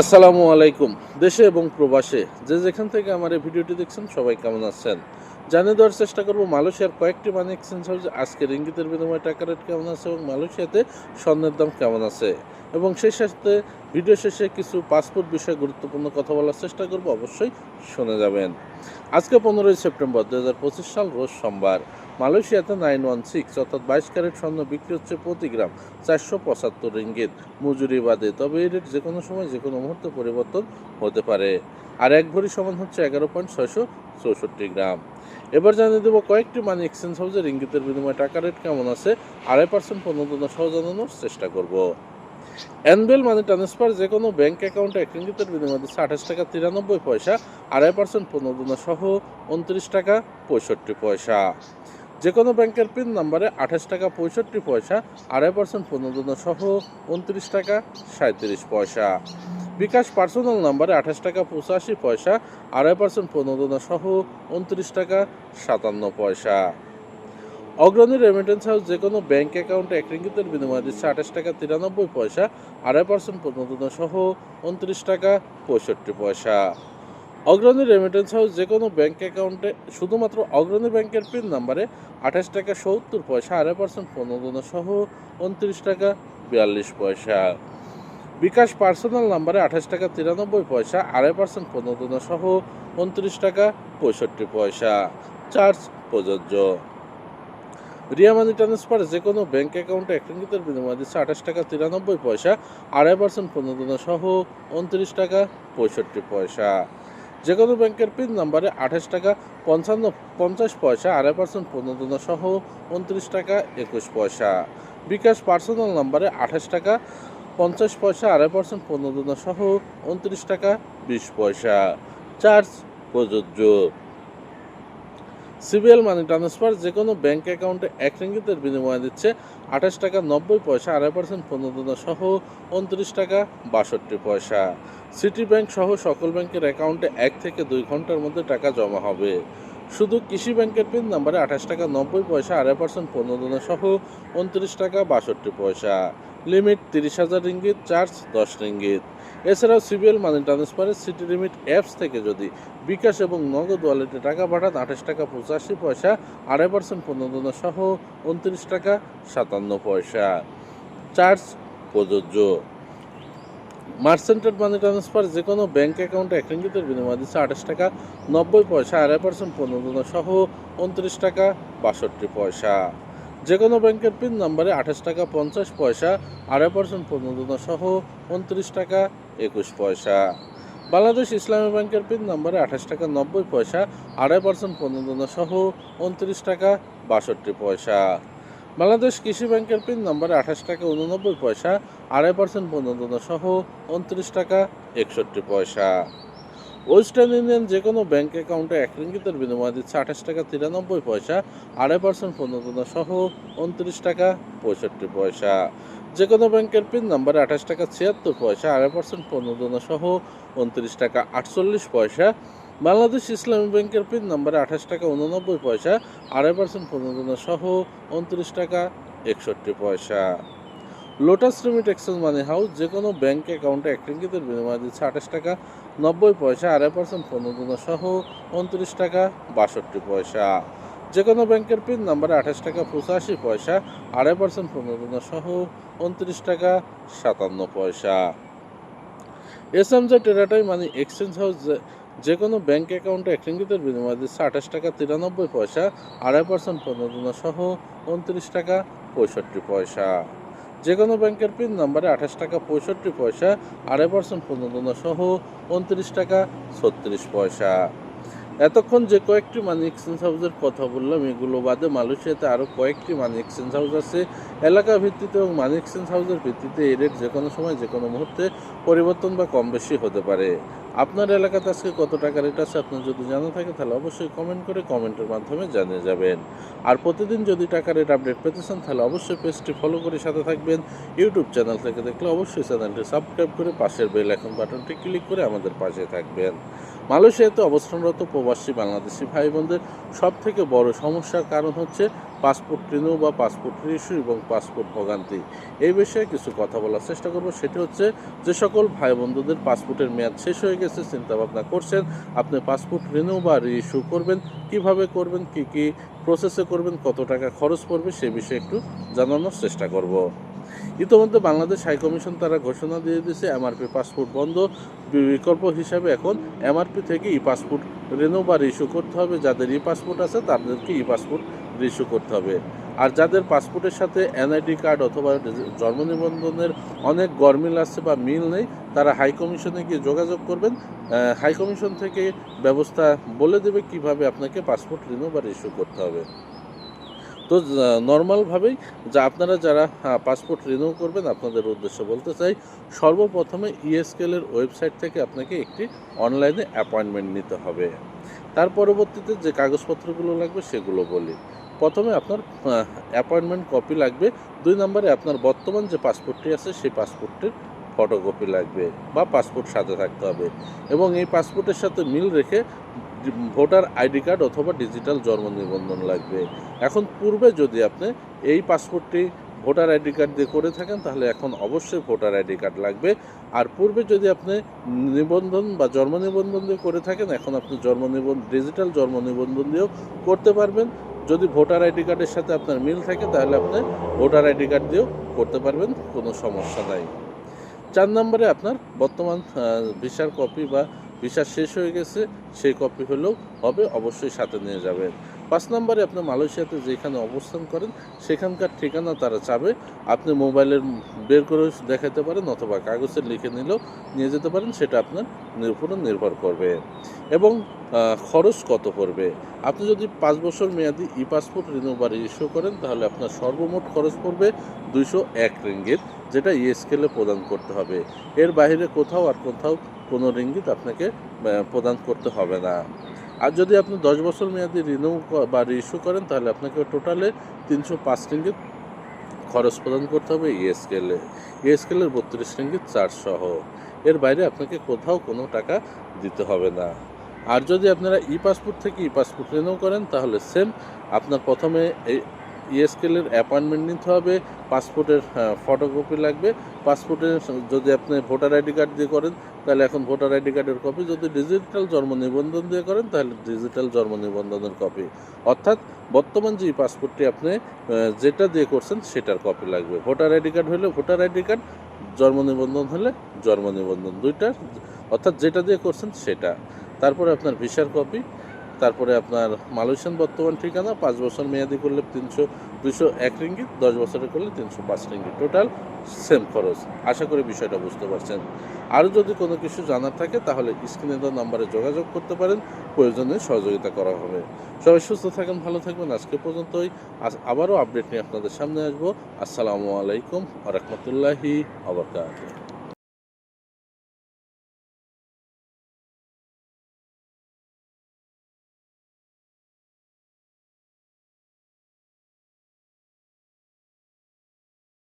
আসসালামু আলাইকুম, দেশে এবং প্রবাসে। যে যেখান থেকে আমার এই ভিডিওটি দেখছেন, সবাই কেমন আছেন? জানিয়ে দেওয়ার চেষ্টা করব, মালয়েশিয়ার কয়েকটি মানি এক্সচেঞ্জ হাউসে আজকের ইঙ্গিতের বিনিময়ে টাকা রেট কেমন আছে এবং মালয়েশিয়াতে স্বর্ণের দাম কেমন আছে? এবং সেই সাথে ভিডিও শেষে কিছু পাসপোর্ট বিষয়ে গুরুত্বপূর্ণ কথা বলার চেষ্টা করব, অবশ্যই শুনে যাবেন। আজকে পনেরোই সেপ্টেম্বর দু হাজার পঁচিশ সাল, রোজ সোমবার। মালয়েশিয়াতে নাইন ওয়ান সিক্স অর্থাৎ বাইশ ক্যারেট স্বর্ণ বিক্রি হচ্ছে প্রতি গ্রাম চারশো পঁচাত্তর রিঙ্গিত। মজুরি বাদে, তবে এই রেট যে কোনো সময় যে কোনো মুহূর্তে পরিবর্তন হতে পারে। আর এক ভরি সমান হচ্ছে এগারো পয়েন্ট ছয়শো চৌষট্টি গ্রাম। এবার জানিয়ে দেবো কয়েকটি মানি এক্সচেঞ্জ হাউসের ইঙ্গিতের বিনিময়ে টাকা রেট কেমন আছে, আড়াই পার্সেন্ট প্রণোদনা সহ জানানোর চেষ্টা করব। অ্যানুয়াল মানি ট্রান্সফার যে কোনো ব্যাংক অ্যাকাউন্টে এক রিঙ্গিতের বিনিময়ে দিচ্ছে আঠাশ টাকা তিরানব্বই পয়সা, আড়াই পার্সেন্ট প্রণোদনা সহ উনত্রিশ টাকা পঁয়ষট্টি পয়সা। যে কোনো ব্যাংকের পিন নাম্বারে আঠাশ টাকা পঁয়ষট্টি পয়সা, আড়াই পার্সেন্ট প্রণোদনা সহ উনত্রিশ টাকা সাঁত্রিশ পয়সা। বিকাশ পার্সোনাল নাম্বারে আঠাশ টাকা পঁচাশি পয়সা, আড়াই পার্সেন্ট প্রণোদনা সহ উনত্রিশ টাকা সাতান্ন পয়সা। অগ্রণী রেমিটেন্স হাউস যে কোনো ব্যাংক অ্যাকাউন্টে এক রিঙ্গিতের বিনিময়ে দিচ্ছে আঠাশ টাকা তিরানব্বই পয়সা, আড়াই পার্সেন্ট প্রণোদনা সহ উনত্রিশ টাকা পঁয়ষট্টি পয়সা। অগ্রণী রেমিটেন্স হাউস যে কোনো ব্যাঙ্ক অ্যাকাউন্টে শুধুমাত্র অগ্রণী ব্যাংকের পিন নাম্বারে আঠাশ টাকা, সত্তর পয়সা, আড়াই পার্সেন্ট প্রণোদনা সহ উনত্রিশ টাকা, বিয়াল্লিশ পয়সা। বিকাশ পার্সোনাল নাম্বারে আঠাশ টাকা, তিরানব্বই পয়সা, আড়াই পার্সেন্ট প্রণোদনা সহ উনত্রিশ টাকা, পঁয়ষট্টি পয়সা। চার্জ প্রযোজ্য। রিয়া মানি ট্রান্সফার যে কোনো ব্যাঙ্ক অ্যাকাউন্টে এক বিনিময়ে দিচ্ছে আঠাশ টাকা, তিরানব্বই পয়সা, আড়াই পার্সেন্ট প্রণোদনা সহ উনত্রিশ টাকা, পঁয়ষট্টি পয়সা। যে কোনো ব্যাংকের পিন নাম্বারে আঠাশ টাকা, পঞ্চান্ন, পঞ্চাশ পয়সা, আড়াই পার্সেন্ট প্রণোদনা সহ উনত্রিশ টাকা, একুশ পয়সা। বিকাশ পার্সোনাল নাম্বারে আঠাশ টাকা, পঞ্চাশ পয়সা, আড়াই পার্সেন্ট প্রণোদনা সহ উনত্রিশ টাকা, বিশ পয়সা। চার্জ প্রযোজ্য। সিবিএল মানি ট্রান্সফার যে কোনো ব্যাংক অ্যাকাউন্টে এক রিঙ্গিতের বিনিময়ে দিচ্ছে আঠাশ টাকা নব্বই পয়সা, আড়াই পার্সেন্ট প্রণোদনা সহ উনত্রিশ টাকা বাষট্টি পয়সা। সিটি ব্যাংক সহ সকল ব্যাংকের অ্যাকাউন্টে এক থেকে দুই ঘণ্টার মধ্যে টাকা জমা হবে। শুধু কৃষি ব্যাংকের পিন নাম্বারে আঠাশ টাকা নব্বই পয়সা, আড়াই পার্সেন্ট প্রণোদনা সহ উনত্রিশ টাকা বাষট্টি পয়সা। লিমিট তিরিশ হাজার রিঙ্গিত, চার্জ দশ রিঙ্গিত। এছাড়াও সিবিএল মানি ট্রান্সফারের সিটি লিমিট অ্যাপস থেকে যদি বিকাশ এবং নগদ ওয়ালেটে টাকা পাঠান, আঠাশ টাকা পঁচাশি পয়সা, আড়াই পার্সেন্ট প্রণোদনা সহ উনত্রিশ টাকা সাতান্ন পয়সা। চার্জ প্রযোজ্য। মার্সেন্টেড মানি ট্রান্সফার যে কোনো ব্যাঙ্ক অ্যাকাউন্টে এক রিঙ্গিতের বিনিময়ে দিচ্ছে আঠাশ টাকা নব্বই পয়সা, আড়াই পার্সেন্ট প্রণোদনা সহ উনত্রিশ টাকা বাষট্টি পয়সা। যে কোনো ব্যাংকের পিন নাম্বারে আঠাশ টাকা পঞ্চাশ পয়সা, আড়াই পার্সেন্ট প্রণোদনা সহ উনত্রিশ টাকা একুশ পয়সা। বাংলাদেশ ইসলামী ব্যাংকের পিন নাম্বারে আঠাশ টাকা নব্বই পয়সা, আড়াই পার্সেন্ট প্রণোদনা সহ উনত্রিশ টাকা বাষট্টি পয়সা। বাংলাদেশ কৃষি ব্যাংকের পিন নাম্বারে আঠাশ টাকা উননব্বই পয়সা, আড়াই পার্সেন্ট প্রণোদনা সহ উনত্রিশ টাকা একষট্টি পয়সা। ওয়েস্টার্ন ইউনিয়ন যে কোনো ব্যাংক অ্যাকাউন্টে এক রিঙ্গিতের বিনিময়ে দিচ্ছে আঠাশ টাকা তিরানব্বই পয়সা, আড়াই পার্সেন্ট প্রণোদনা সহ উনত্রিশ টাকা পঁয়ষট্টি পয়সা। যে কোনো ব্যাংকের পিন নাম্বারে আঠাশ টাকা ছিয়াত্তর পয়সা, আড়াই পার্সেন্ট প্রণোদনা সহ উনত্রিশ টাকা আটচল্লিশ পয়সা। বাংলাদেশ ইসলামী ব্যাংকের পিন নাম্বারে আঠাশ টাকা উননব্বই পয়সা, আড়াই পার্সেন্ট প্রণোদনা সহ উনত্রিশ টাকা একষট্টি পয়সা। Lotus remit exchange money house যে কোনো ব্যাংক অ্যাকাউন্টে এক রিঙ্গিতের বিনিময়ে দিচ্ছে আঠাশ টাকা, নব্বই পয়সা, আড়াই পার্সেন্ট প্রণোদনা সহ উনত্রিশ টাকা, বাষট্টি পয়সা। যে কোনো ব্যাংকের পিন নাম্বারে আঠাশ টাকা, পঁচাশি পয়সা, আড়াই পার্সেন্ট প্রণোদনা সহ উনত্রিশ টাকা, সাতান্ন পয়সা। এস এম জে টেরাটাই মানি এক্সচেঞ্জ হাউস যে- কোনো ব্যাংক অ্যাকাউন্টে এক রিঙ্গিতের বিনিময়ে দিচ্ছে আঠাশ টাকা, তিরানব্বই পয়সা, আড়াই পার্সেন্ট প্রণোদনা সহ উনত্রিশ টাকা, পঁয়ষট্টি পয়সা। যে কোনো ব্যাংকের পিন নাম্বারে আঠাশ টাকা পঁয়ষট্টি পয়সা, আড়াই পার্সেন্ট পর্যন্ত সহ, উনত্রিশ টাকা ছত্রিশ পয়সা। এতক্ষণ যে কয়েকটি মানি এক্সচেঞ্জ হাউসের কথা বললাম, এগুলো বাদে মালয়েশিয়াতে আরও কয়েকটি মানি এক্সচেঞ্জ হাউস আছে। এলাকা ভিত্তিতে এবং মানি এক্সচেঞ্জ হাউসের ভিত্তিতে এই রেট যে কোনো সময়, যে কোনো মুহূর্তে পরিবর্তন বা কম বেশি হতে পারে। আপনার এলাকাতে আজকে কত টাকা রেট আছে আপনার যদি জানা থাকে, তাহলে অবশ্যই কমেন্ট করে কমেন্টের মাধ্যমে জানিয়ে যাবেন। আর প্রতিদিন যদি টাকা রেট আপডেট পেতে চান, তাহলে অবশ্যই পেজটি ফলো করে সাথে থাকবেন। ইউটিউব চ্যানেল থেকে দেখলে অবশ্যই চ্যানেলটি সাবস্ক্রাইব করে পাশের বেল আইকন বাটনটি ক্লিক করে আমাদের পাশে থাকবেন। মালয়েশিয়াতে অবস্থানরত প্রবাসী বাংলাদেশি ভাই বোনদের সব থেকে বড় সমস্যার কারণ হচ্ছে পাসপোর্ট রিনিউ বা পাসপোর্ট ইস্যু এবং পাসপোর্ট ভোগান্তি। এই বিষয়ে কিছু কথা বলার চেষ্টা করব। সেটি হচ্ছে যে সকল ভাই বন্ধুদের পাসপোর্টের মেয়াদ শেষ হয়ে গেছে চিন্তা ভাবনা করছেন, আপনি পাসপোর্ট রিনিউ বা রিইস্যু করবেন, কীভাবে করবেন, কি কি প্রসেসে করবেন, কত টাকা খরচ পড়বে, সে বিষয়ে একটু জানানোর চেষ্টা করব। ইতিমধ্যে বাংলাদেশ হাই কমিশন তারা ঘোষণা দিয়ে দিয়েছে এমআরপি পাসপোর্ট বন্ধ। বিকল্প হিসাবে এখন এমআরপি থেকে ই পাসপোর্ট রিনিউ বা ইস্যু করতে হবে। যাদের ই পাসপোর্ট আছে তাদেরকে ই পাসপোর্ট ইস্যু করতে হবে। আর যাদের পাসপোর্টের সাথে এনআইডি কার্ড অথবা জন্ম নিবন্ধনের অনেক গরমিল আছে বা মিল নেই তারা হাই কমিশনে গিয়ে যোগাযোগ করবেন। আহ, হাই কমিশন থেকে ব্যবস্থা বলে দেবে কীভাবে আপনাকে পাসপোর্ট রিনিউ বা ইস্যু করতে হবে। তো নর্মালভাবেই যা আপনারা যারা পাসপোর্ট রিনিউ করবেন, আপনাদের উদ্দেশ্য বলতে চাই, সর্বপ্রথমে ইএসকেলের ওয়েবসাইট থেকে আপনাকে একটি অনলাইনে অ্যাপয়েন্টমেন্ট নিতে হবে। তার পরবর্তীতে যে কাগজপত্রগুলো লাগবে, সেগুলো বলি। প্রথমে আপনার অ্যাপয়েন্টমেন্ট কপি লাগবে। দুই নম্বরে আপনার বর্তমান যে পাসপোর্টটি আছে, সেই পাসপোর্টের ফটোকপি লাগবে বা পাসপোর্ট সাথে থাকতে হবে। এবং এই পাসপোর্টের সাথে মিল রেখে ভোটার আইডি কার্ড অথবা ডিজিটাল জন্ম নিবন্ধন লাগবে। এখন পূর্বে যদি আপনি এই পাসপোর্টটি ভোটার আইডি কার্ড দিয়ে করে থাকেন, তাহলে এখন অবশ্যই ভোটার আইডি কার্ড লাগবে। আর পূর্বে যদি আপনি নিবন্ধন বা জন্ম নিবন্ধন দিয়ে করে থাকেন, এখন আপনি জন্ম নিবন্ধন ডিজিটাল জন্ম নিবন্ধন দিয়েও করতে পারবেন। যদি ভোটার আইডি কার্ডের সাথে আপনার মিল থাকে, তাহলে আপনি ভোটার আইডি কার্ড দিয়েও করতে পারবেন, কোনো সমস্যা নাই। চার নম্বরে আপনার বর্তমান ভিসার কপি বা ভিসা শেষ হয়ে গেছে সেই কপি হলেও হবে অবশ্যই সাথে নিয়ে যাবেন। পাঁচ নম্বরে আপনি মালয়েশিয়াতে যেখানে অবস্থান করেন, সেখানকার ঠিকানা তারা চাবে। আপনি মোবাইলের বের করে দেখাতে পারেন অথবা কাগজে লিখে নিলেও নিয়ে যেতে পারেন, সেটা আপনার উপরে নির্ভর করবে। এবং খরচ কত পড়বে? আপনি যদি পাঁচ বছর মেয়াদি ই পাসপোর্ট রিনিউ বা ইস্যু করেন, তাহলে আপনার সর্বমোট খরচ পড়বে দুইশো এক রিঙ্গিত, যেটা ইএসকেলে প্রদান করতে হবে। এর বাইরে কোথাও আর কোথাও কোনো রিঙ্গিত আপনাকে প্রদান করতে হবে না। আর যদি আপনি দশ বছর মেয়াদি রিনিউ বা রিস্যু করেন, তাহলে আপনাকে টোটালে তিনশো পাঁচ রিঙ্গিত খরচ প্রদান করতে হবে ইএসকেলে ইএসকেলের বত্রিশ রিঙ্গিত চার্জ এর বাইরে আপনাকে কোথাও কোনো টাকা দিতে হবে না। আর যদি আপনারা ই পাসপোর্ট থেকে ই পাসপোর্ট রিনিউ করেন, তাহলে সেম আপনার প্রথমে এই ইএসকেলের অ্যাপয়েন্টমেন্ট নিতে হবে পাসপোর্টের ফটোকপি লাগবে। পাসপোর্টের যদি আপনি ভোটার আইডি কার্ড দিয়ে করেন, তাহলে এখন ভোটার আইডি কার্ডের কপি যদি ডিজিটাল জন্ম নিবন্ধন দিয়ে করেন, তাহলে ডিজিটাল জন্ম নিবন্ধনের কপি অর্থাৎ বর্তমান যে পাসপোর্টটি আপনি যেটা দিয়ে করছেন, সেটার কপি লাগবে। ভোটার আইডি কার্ড হলে ভোটার আইডি কার্ড জন্ম নিবন্ধন হলে জন্ম নিবন্ধন। দুইটা, অর্থাৎ যেটা দিয়ে করছেন, সেটা। তারপরে আপনার ভিসার কপি তারপরে আপনার মালয়েশিয়ান বর্তমান ঠিকানা, পাঁচ বছর মেয়াদি করলে তিনশো দুশো এক রিঙ্গিত, দশ বছরে করলে তিনশো পাঁচ রিঙ্গিত। টোটাল সেম খরচ। আশা করি বিষয়টা বুঝতে পারছেন। আরও যদি কোনো কিছু জানার থাকে, তাহলে স্ক্রিনে দেওয়া নাম্বারে যোগাযোগ করতে পারেন। প্রয়োজনে সহযোগিতা করা হবে। সবাই সুস্থ থাকেন, ভালো থাকবেন। আজকে পর্যন্তই। আজ আবারও আপডেট নিয়ে আপনাদের সামনে আসব। আসসালামু আলাইকুম আ রহমতুল্লাহি আবরকাত